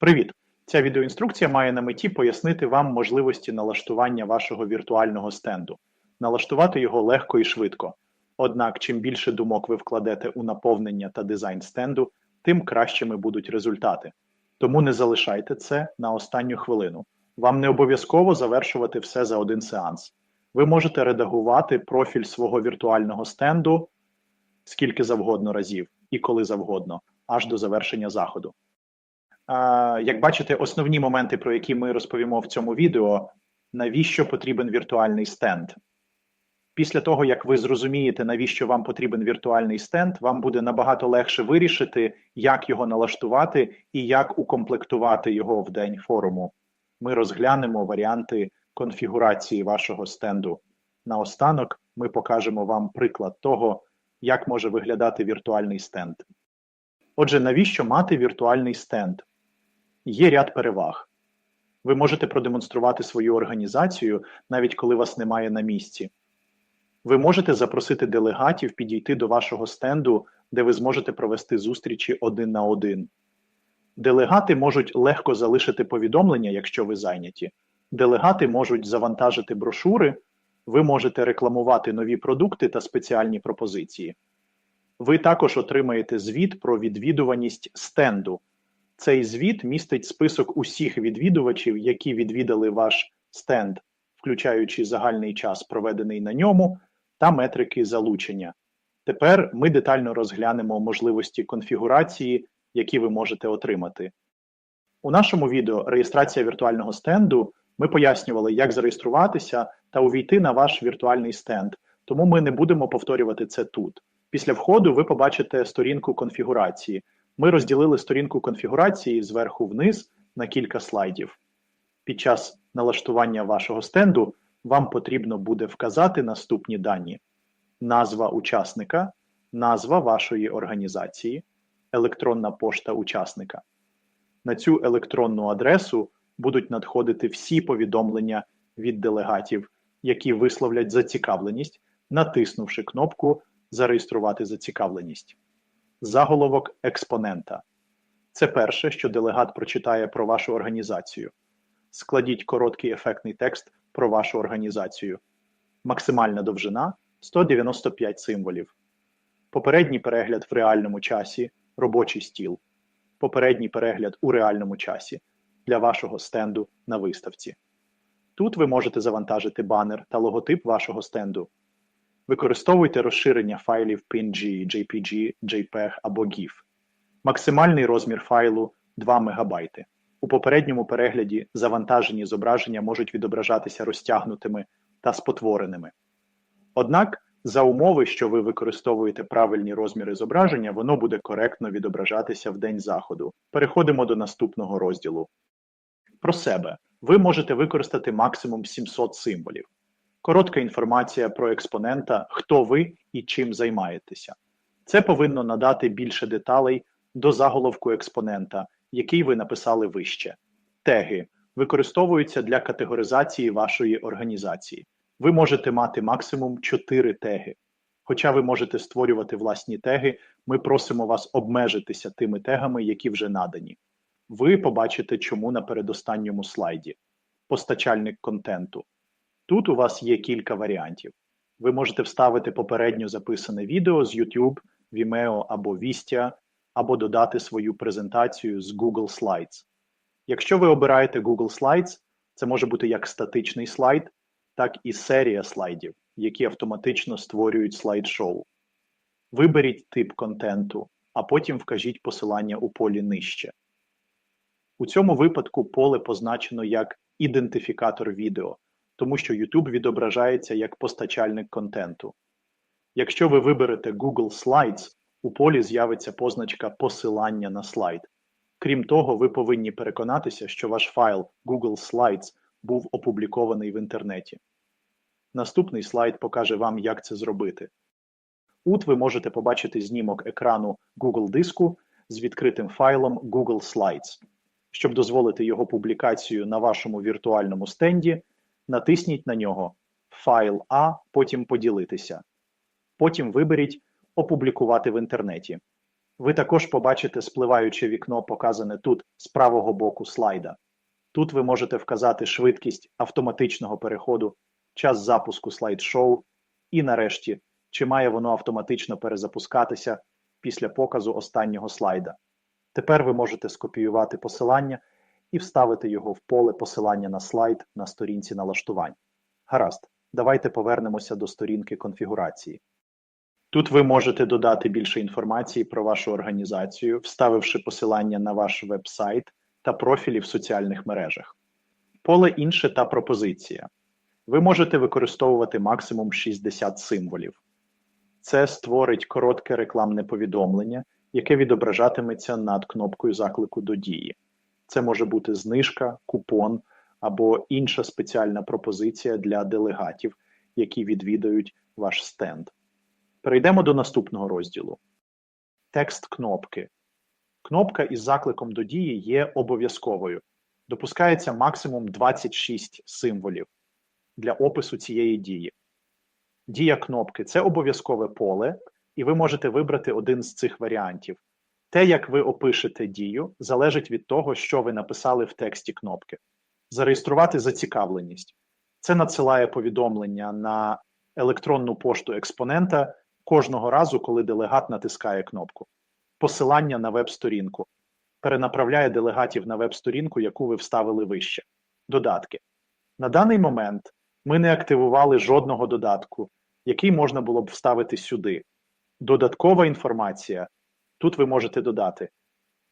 Привіт! Ця відеоінструкція має на меті пояснити вам можливості налаштування вашого віртуального стенду. Налаштувати його легко і швидко. Однак, чим більше думок ви вкладете у наповнення та дизайн стенду, тим кращими будуть результати. Тому не залишайте це на останню хвилину. Вам не обов'язково завершувати все за один сеанс. Ви можете редагувати профіль свого віртуального стенду скільки завгодно разів і коли завгодно, аж до завершення заходу. Як бачите, основні моменти, про які ми розповімо в цьому відео, навіщо потрібен віртуальний стенд. Після того, як ви зрозумієте, навіщо вам потрібен віртуальний стенд, вам буде набагато легше вирішити, як його налаштувати і як укомплектувати його в день форуму. Ми розглянемо варіанти конфігурації вашого стенду. Наостанок ми покажемо вам приклад того, як може виглядати віртуальний стенд. Отже, навіщо мати віртуальний стенд? Є ряд переваг. Ви можете продемонструвати свою організацію, навіть коли вас немає на місці. Ви можете запросити делегатів підійти до вашого стенду, де ви зможете провести зустрічі один на один. Делегати можуть легко залишити повідомлення, якщо ви зайняті. Делегати можуть завантажити брошури, ви можете рекламувати нові продукти та спеціальні пропозиції. Ви також отримаєте звіт про відвідуваність стенду. Цей звіт містить список усіх відвідувачів, які відвідали ваш стенд, включаючи загальний час, проведений на ньому, та метрики залучення. Тепер ми детально розглянемо можливості конфігурації, які ви можете отримати. У нашому відео реєстрація віртуального стенду ми пояснювали, як зареєструватися та увійти на ваш віртуальний стенд, тому ми не будемо повторювати це тут. Після входу ви побачите сторінку конфігурації. Ми розділили сторінку конфігурації зверху вниз на кілька слайдів. Під час налаштування вашого стенду вам потрібно буде вказати наступні дані: назва учасника, назва вашої організації, електронна пошта учасника. На цю електронну адресу будуть надходити всі повідомлення від делегатів, які висловлять зацікавленість, натиснувши кнопку Зареєструвати зацікавленість. Заголовок експонента. Це перше, що делегат прочитає про вашу організацію. Складіть короткий ефектний текст про вашу організацію. Максимальна довжина 195 символів. Попередній перегляд в реальному часі робочий стіл. Попередній перегляд у реальному часі для вашого стенду на виставці. Тут ви можете завантажити банер та логотип вашого стенду. Використовуйте розширення файлів PNG, JPG, JPEG або GIF. Максимальний розмір файлу 2 МБ. У попередньому перегляді завантажені зображення можуть відображатися розтягнутими та спотвореними. Однак, за умови, що ви використовуєте правильні розміри зображення, воно буде коректно відображатися в день заходу. Переходимо до наступного розділу. Про себе. Ви можете використати максимум 700 символів. Коротка інформація про експонента, хто ви і чим займаєтеся. Це повинно надати більше деталей до заголовку експонента, який ви написали вище. Теги використовуються для категоризації вашої організації. Ви можете мати максимум 4 теги. Хоча ви можете створювати власні теги, ми просимо вас обмежитися тими тегами, які вже надані. Ви побачите, чому на передостанньому слайді. Постачальник контенту. Тут у вас є кілька варіантів. Ви можете вставити попередньо записане відео з YouTube, Vimeo або Vistia, або додати свою презентацію з Google Slides. Якщо ви обираєте Google Slides, це може бути як статичний слайд, так і серія слайдів, які автоматично створюють слайд-шоу. Виберіть тип контенту, а потім вкажіть посилання у полі нижче. У цьому випадку поле позначено як ідентифікатор відео тому що YouTube відображається як постачальник контенту. Якщо ви виберете Google Slides, у полі з'явиться позначка посилання на слайд. Крім того, ви повинні переконатися, що ваш файл Google Slides був опублікований в інтернеті. Наступний слайд покаже вам, як це зробити. Тут ви можете побачити знімок екрану Google диску з відкритим файлом Google Slides. Щоб дозволити його публікацію на вашому віртуальному стенді, натисніть на нього Файл А, потім Поділитися. Потім виберіть Опублікувати в інтернеті. Ви також побачите спливаюче вікно, показане тут з правого боку слайда. Тут ви можете вказати швидкість автоматичного переходу, час запуску слайд-шоу і, нарешті, чи має воно автоматично перезапускатися після показу останнього слайда. Тепер ви можете скопіювати посилання і вставити його в поле посилання на слайд на сторінці налаштувань. Гаразд, давайте повернемося до сторінки конфігурації. Тут ви можете додати більше інформації про вашу організацію, вставивши посилання на ваш веб-сайт та профілі в соціальних мережах. Поле інше та пропозиція. Ви можете використовувати максимум 60 символів. Це створить коротке рекламне повідомлення, яке відображатиметься над кнопкою заклику до дії. Це може бути знижка, купон або інша спеціальна пропозиція для делегатів, які відвідають ваш стенд. Перейдемо до наступного розділу. Текст кнопки. Кнопка із закликом до дії є обов'язковою. Допускається максимум 26 символів для опису цієї дії. Дія кнопки це обов'язкове поле, і ви можете вибрати один з цих варіантів. Те, як ви опишете дію, залежить від того, що ви написали в тексті кнопки. Зареєструвати зацікавленість. Це надсилає повідомлення на електронну пошту експонента кожного разу, коли делегат натискає кнопку. Посилання на веб-сторінку. Перенаправляє делегатів на веб-сторінку, яку ви вставили вище. Додатки. На даний момент ми не активували жодного додатку, який можна було б вставити сюди. Додаткова інформація. Тут ви можете додати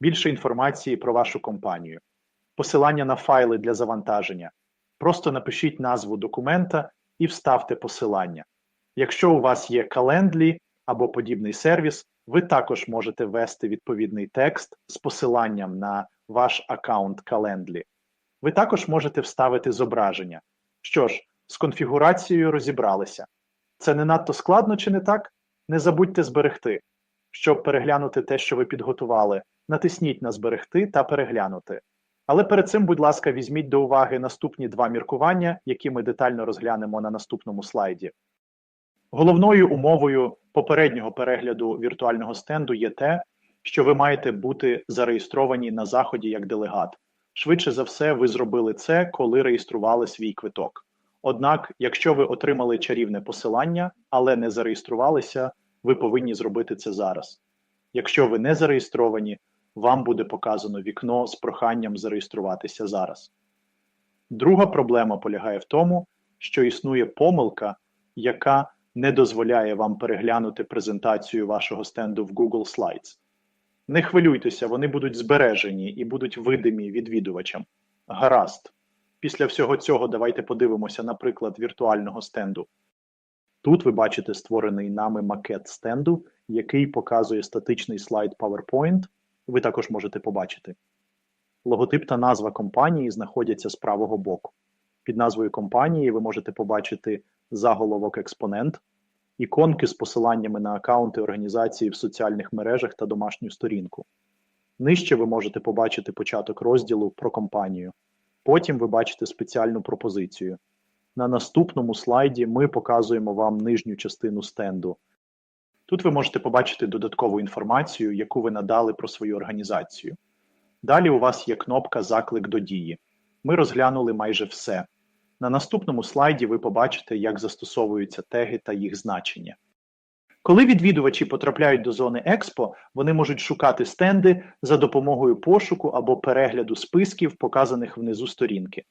більше інформації про вашу компанію, посилання на файли для завантаження. Просто напишіть назву документа і вставте посилання. Якщо у вас є Calendly або подібний сервіс, ви також можете ввести відповідний текст з посиланням на ваш аккаунт Calendly. Ви також можете вставити зображення. Що ж, з конфігурацією розібралися. Це не надто складно чи не так? Не забудьте зберегти. Щоб переглянути те, що ви підготували, натисніть на зберегти та переглянути. Але перед цим, будь ласка, візьміть до уваги наступні два міркування, які ми детально розглянемо на наступному слайді. Головною умовою попереднього перегляду віртуального стенду є те, що ви маєте бути зареєстровані на заході як делегат. Швидше за все, ви зробили це, коли реєстрували свій квиток. Однак, якщо ви отримали чарівне посилання, але не зареєструвалися, ви повинні зробити це зараз. Якщо ви не зареєстровані, вам буде показано вікно з проханням зареєструватися зараз. Друга проблема полягає в тому, що існує помилка, яка не дозволяє вам переглянути презентацію вашого стенду в Google Slides. Не хвилюйтеся, вони будуть збережені і будуть видимі відвідувачам. Гаразд. Після всього цього давайте подивимося, наприклад, віртуального стенду. Тут ви бачите створений нами макет стенду, який показує статичний слайд PowerPoint. Ви також можете побачити. Логотип та назва компанії знаходяться з правого боку. Під назвою компанії ви можете побачити заголовок експонент, іконки з посиланнями на аккаунти організації в соціальних мережах та домашню сторінку. Нижче ви можете побачити початок розділу про компанію. Потім ви бачите спеціальну пропозицію. На наступному слайді ми показуємо вам нижню частину стенду. Тут ви можете побачити додаткову інформацію, яку ви надали про свою організацію. Далі у вас є кнопка Заклик до дії. Ми розглянули майже все. На наступному слайді ви побачите, як застосовуються теги та їх значення. Коли відвідувачі потрапляють до зони Експо, вони можуть шукати стенди за допомогою пошуку або перегляду списків, показаних внизу сторінки.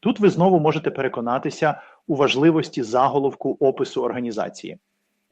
Тут ви знову можете переконатися у важливості заголовку опису організації.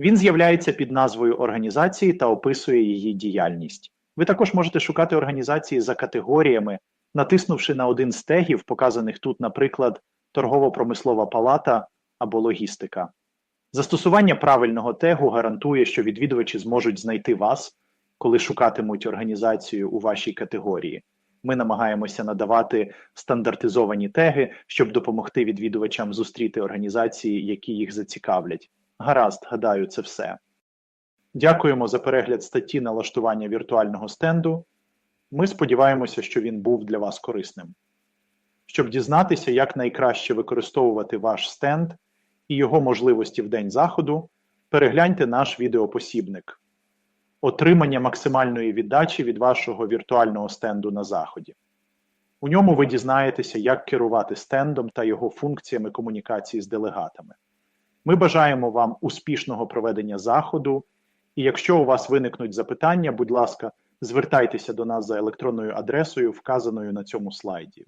Він з'являється під назвою організації та описує її діяльність. Ви також можете шукати організації за категоріями, натиснувши на один з тегів, показаних тут, наприклад, торгово-промислова палата або логістика. Застосування правильного тегу гарантує, що відвідувачі зможуть знайти вас, коли шукатимуть організацію у вашій категорії. Ми намагаємося надавати стандартизовані теги, щоб допомогти відвідувачам зустріти організації, які їх зацікавлять. Гаразд, гадаю, це все. Дякуємо за перегляд статті налаштування віртуального стенду. Ми сподіваємося, що він був для вас корисним. Щоб дізнатися, як найкраще використовувати ваш стенд і його можливості в день заходу, перегляньте наш відеопосібник. Отримання максимальної віддачі від вашого віртуального стенду на заході. У ньому ви дізнаєтеся, як керувати стендом та його функціями комунікації з делегатами. Ми бажаємо вам успішного проведення заходу. І якщо у вас виникнуть запитання, будь ласка, звертайтеся до нас за електронною адресою, вказаною на цьому слайді.